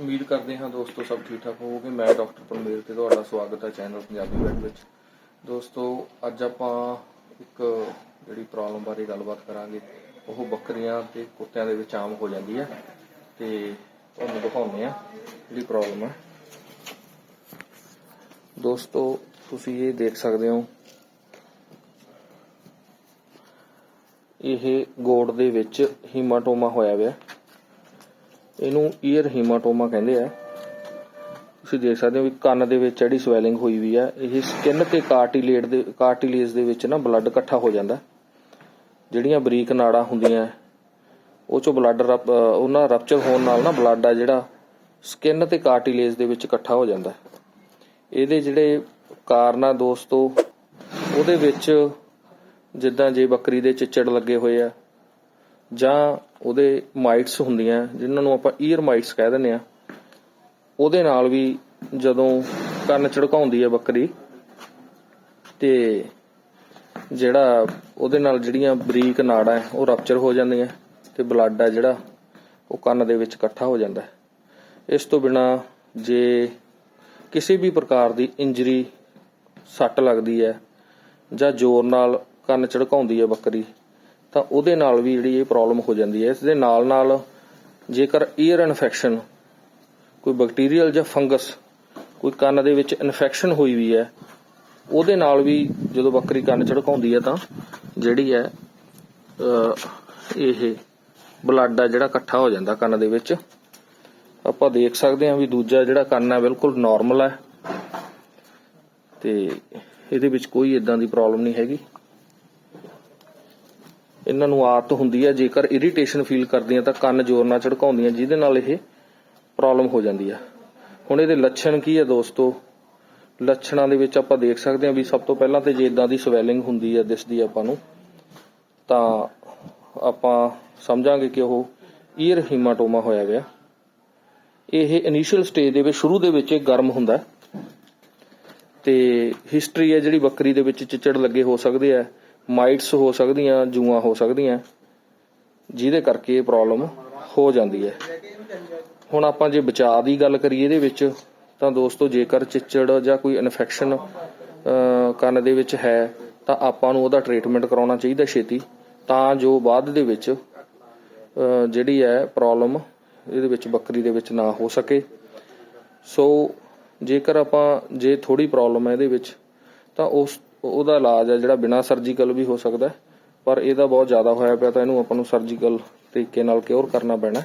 ਉਮੀਦ ਕਰਦੇ ਹਾਂ ਦੋਸਤੋ ਸਭ ਠੀਕ ਠਾਕ ਹੋਵੋਗੇ। ਮੈਂ ਡਾਕਟਰ ਪਰਮੇਰ ਤੇ ਤੁਹਾਡਾ ਸਵਾਗਤ ਹੈ ਚੈਨਲ ਪੰਜਾਬੀ ਵੈਡ ਵਿੱਚ। ਦੋਸਤੋ, ਅੱਜ ਆਪਾਂ ਇੱਕ ਜਿਹੜੀ ਪ੍ਰੋਬਲਮ ਬਾਰੇ ਗੱਲਬਾਤ ਕਰਾਂਗੇ, ਉਹ ਬੱਕਰੀਆਂ ਤੇ ਕੁੱਤਿਆਂ ਦੇ ਵਿੱਚ ਆਮ ਹੋ ਜਾਂਦੀ ਹੈ ਤੇ ਤੁਹਾਨੂੰ ਦਿਖਾਉਂਦੇ ਆ ਜਿਹੜੀ ਪ੍ਰੋਬਲਮ ਹੈ। ਦੋਸਤੋ, ਤੁਸੀਂ ਇਹ ਦੇਖ ਸਕਦੇ ਹੋ, ਇਹ ਗੋੜ ਦੇ ਵਿੱਚ ਹੀਮਾਟੋਮਾ ਹੋਇਆ ਹੋਇਆ ਇਹਨੂੰ ਈਅਰ ਹੀਮਾਟੋਮਾ ਕਹਿੰਦੇ ਆ। ਤੁਸੀਂ ਦੇਖ ਸਕਦੇ ਹੋ ਵੀ ਕੰਨ ਦੇ ਵਿੱਚ ਜਿਹੜੀ ਸਵੈਲਿੰਗ ਹੋਈ ਵੀ ਆ, ਇਹ ਸਕਿਨ ਤੇ ਕਾਰਟਿਲੇਜ ਦੇ ਕਾਰਟੀਲੇਜ ਦੇ ਵਿੱਚ ਨਾ ਬਲੱਡ ਇਕੱਠਾ ਹੋ ਜਾਂਦਾ। ਜਿਹੜੀਆਂ ਬਰੀਕ ਨਾੜਾਂ ਹੁੰਦੀਆਂ, ਉਹ ਚੋਂ ਬਲੱਡ ਉਹਨਾਂ ਰਪਚਰ ਹੋਣ ਨਾਲ ਨਾ ਬਲੱਡ ਆ ਜਿਹੜਾ ਸਕਿਨ ਤੇ ਕਾਰਟੀਲੇਜ ਦੇ ਵਿੱਚ ਇਕੱਠਾ ਹੋ ਜਾਂਦਾ। ਇਹਦੇ ਜਿਹੜੇ ਕਾਰਨ ਆ ਦੋਸਤੋ, ਉਹਦੇ ਵਿੱਚ ਜਿੱਦਾਂ ਜੇ ਬੱਕਰੀ ਦੇ ਚਿੱਚੜ ਲੱਗੇ ਹੋਏ ਆ ਜਾਂ ਉਹਦੇ ਮਾਈਟਸ ਹੁੰਦੀਆਂ, ਜਿਨ੍ਹਾਂ ਨੂੰ ਆਪਾਂ ਈਅਰ ਮਾਈਟਸ ਕਹਿ ਦਿੰਦੇ ਆ, ਉਹਦੇ ਨਾਲ ਵੀ ਜਦੋਂ ਕੰਨ ਝੜਕਾਉਂਦੀ ਹੈ ਬੱਕਰੀ, ਤੇ ਜਿਹੜਾ ਉਹਦੇ ਨਾਲ ਜਿਹੜੀਆਂ ਬਰੀਕ ਨਾੜਾਂ ਹੈ ਉਹ ਰਪਚਰ ਹੋ ਜਾਂਦੀਆਂ, ਤੇ ਬਲੱਡ ਹੈ ਜਿਹੜਾ, ਉਹ ਕੰਨ ਦੇ ਵਿੱਚ ਇਕੱਠਾ ਹੋ ਜਾਂਦਾ ਹੈ। ਇਸ ਤੋਂ ਬਿਨਾ ਜੇ ਕਿਸੇ ਵੀ ਪ੍ਰਕਾਰ ਦੀ ਇੰਜਰੀ ਸੱਟ ਲੱਗਦੀ ਹੈ ਜਾਂ ਜ਼ੋਰ ਨਾਲ ਕੰਨ ਝੜਕਾਉਂਦੀ ਹੈ ਬੱਕਰੀ ਤਾਂ ਉਹਦੇ ਨਾਲ ਵੀ ਜਿਹੜੀ ਇਹ ਪ੍ਰੋਬਲਮ ਹੋ ਜਾਂਦੀ ਹੈ। ਇਸ ਦੇ ਨਾਲ ਨਾਲ ਜੇਕਰ ਈਅਰ ਇਨਫੈਕਸ਼ਨ ਕੋਈ ਬੈਕਟੀਰੀਅਲ ਜਾਂ ਫੰਗਸ ਕੋਈ ਕੰਨ ਦੇ ਵਿੱਚ ਇਨਫੈਕਸ਼ਨ ਹੋਈ ਵੀ ਹੈ, ਉਹਦੇ ਨਾਲ ਵੀ ਜਦੋਂ ਬੱਕਰੀ ਕੰਨ ਝੜਕਾਉਂਦੀ ਹੈ ਤਾਂ ਜਿਹੜੀ ਹੈ ਇਹ ਬਲੱਡ ਆ ਜਿਹੜਾ ਇਕੱਠਾ ਹੋ ਜਾਂਦਾ ਕੰਨ ਦੇ ਵਿੱਚ। ਆਪਾਂ ਦੇਖ ਸਕਦੇ ਹਾਂ ਵੀ ਦੂਜਾ ਜਿਹੜਾ ਕੰਨ ਹੈ ਬਿਲਕੁਲ ਨਾਰਮਲ ਹੈ। ਤੇ ਇਹਦੇ ਵਿੱਚ ਕੋਈ ਇਦਾਂ ਦੀ ਪ੍ਰੋਬਲਮ ਨਹੀਂ ਹੈਗੀ। ਇਹਨਾਂ ਨੂੰ ਆਦਤ ਹੁੰਦੀ ਹੈ ਜੇਕਰ ਇਰੀਟੇਸ਼ਨ ਫੀਲ ਕਰਦੀਆਂ ਤਾਂ ਕੰਨ ਜ਼ੋਰ ਨਾਲ ਝੜਕਾਉਂਦੀਆਂ, ਜਿਹਦੇ ਨਾਲ ਇਹ ਪ੍ਰੋਬਲਮ ਹੋ ਜਾਂਦੀ ਹੈ ਹੁਣ ਇਹਦੇ ਲੱਛਣ ਕੀ ਹੈ ਦੋਸਤੋ? ਲੱਛਣਾਂ ਦੇ ਵਿੱਚ ਆਪਾਂ ਦੇਖ ਸਕਦੇ ਹਾਂ ਵੀ ਸਭ ਤੋਂ ਪਹਿਲਾਂ ਤੇ ਜੇ ਇਦਾਂ ਦੀ ਸਵੈਲਿੰਗ ਹੁੰਦੀ ਹੈ ਦਿਸਦੀ ਆਪਾਂ ਨੂੰ, ਤਾਂ ਆਪਾਂ ਸਮਝਾਂਗੇ ਕਿ ਉਹ ਈਅਰ ਹੀਮਾਟੋਮਾ ਹੋਇਆ ਗਿਆ। ਇਹ ਇਨੀਸ਼ੀਅਲ ਸਟੇਜ ਦੇ ਵਿੱਚ, ਸ਼ੁਰੂ ਦੇ ਵਿੱਚ ਇਹ ਗਰਮ ਹੁੰਦਾ। ਤੇ ਹਿਸਟਰੀ ਹੈ ਜਿਹੜੀ ਬੱਕਰੀ ਦੇ ਵਿੱਚ ਚਿਚੜ ਲੱਗੇ ਹੋ ਸਕਦੇ ਆ। ਮਾਈਟਸ ਹੋ ਸਕਦੀਆਂ, ਜੂਆਂ ਹੋ ਸਕਦੀਆਂ, ਜਿਹਦੇ ਕਰਕੇ ਇਹ ਪ੍ਰੋਬਲਮ ਹੋ ਜਾਂਦੀ ਹੈ। ਹੁਣ ਆਪਾਂ ਜੇ ਬਚਾਅ ਦੀ ਗੱਲ ਕਰੀਏ ਇਹਦੇ ਵਿੱਚ, ਤਾਂ ਦੋਸਤੋ ਜੇਕਰ ਚਿੱਚੜ ਜਾਂ ਕੋਈ ਇਨਫੈਕਸ਼ਨ ਕੰਨ ਦੇ ਵਿੱਚ ਹੈ, ਤਾਂ ਆਪਾਂ ਨੂੰ ਉਹਦਾ ਟ੍ਰੀਟਮੈਂਟ ਕਰਾਉਣਾ ਚਾਹੀਦਾ ਛੇਤੀ। ਤਾਂ ਜੋ ਬਾਅਦ ਦੇ ਵਿੱਚ ਜਿਹੜੀ ਹੈ ਪ੍ਰੋਬਲਮ ਇਹਦੇ ਵਿੱਚ ਬੱਕਰੀ ਦੇ ਵਿੱਚ ਨਾ ਹੋ ਸਕੇ। ਸੋ ਜੇਕਰ ਆਪਾਂ, ਜੇ ਥੋੜੀ ਪ੍ਰੋਬਲਮ ਹੈ ਇਹਦੇ ਵਿੱਚ, ਤਾਂ ਉਸ ਉਹਦਾ ਇਲਾਜ ਹੈ ਜਿਹੜਾ ਬਿਨਾ ਸਰਜੀਕਲ ਵੀ ਹੋ ਸਕਦਾ ਪਰ ਇਹਦਾ ਬਹੁਤ ਜ਼ਿਆਦਾ ਹੋਇਆ ਪਿਆ ਤਾਂ ਇਹਨੂੰ ਆਪਾਂ ਨੂੰ ਸਰਜੀਕਲ ਤਰੀਕੇ ਨਾਲ ਕਿਉਰ ਕਰਨਾ ਪੈਣਾ